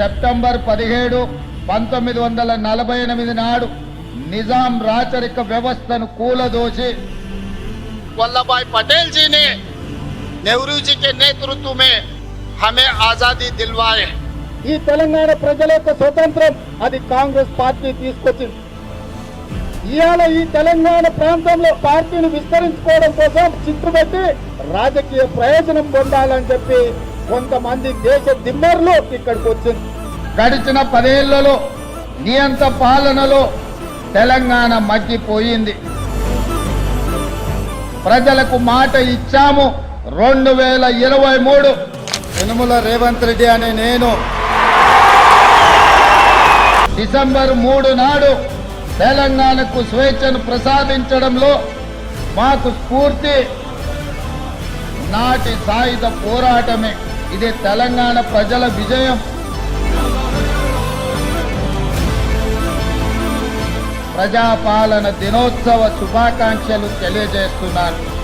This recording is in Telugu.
సెప్టెంబర్ పదిహేడు పంతొమ్మిది వందల నలభై ఎనిమిది నాడు నిజాం రాచరిక వ్యవస్థను కూలదోసి వల్లభాయ్ పటేల్ జీని నెహ్రూజీ నేతృత్వమే హమే ఆజాదీ దిల్వాయ్. ఈ తెలంగాణ ప్రజల యొక్క స్వతంత్రం అది కాంగ్రెస్ పార్టీ తీసుకొచ్చింది. ఇవాళ ఈ తెలంగాణ ప్రాంతంలో పార్టీని విస్తరించుకోవడం కోసం చిత్తుపెట్టి రాజకీయ ప్రయోజనం పొందాలని చెప్పి కొంతమంది దేశ దిమ్మర్లు ఇక్కడికి వచ్చింది. గడిచిన పదేళ్ళలో నియంత పాలనలో తెలంగాణ మగ్గిపోయింది. ప్రజలకు మాట ఇచ్చాము రెండు వేల ఇరవై మూడు. యనుమల రేవంత్ రెడ్డి అనే నేను డిసెంబర్ మూడు నాడు తెలంగాణకు స్వేచ్ఛను ప్రసాదించడంలో మాకు స్ఫూర్తి. నాటి సాయుధ పోరాటమే. ఇది తెలంగాణ ప్రజల విజయం. ప్రజాపాలన దినోత్సవ శుభాకాంక్షలు తెలియజేస్తున్నాను.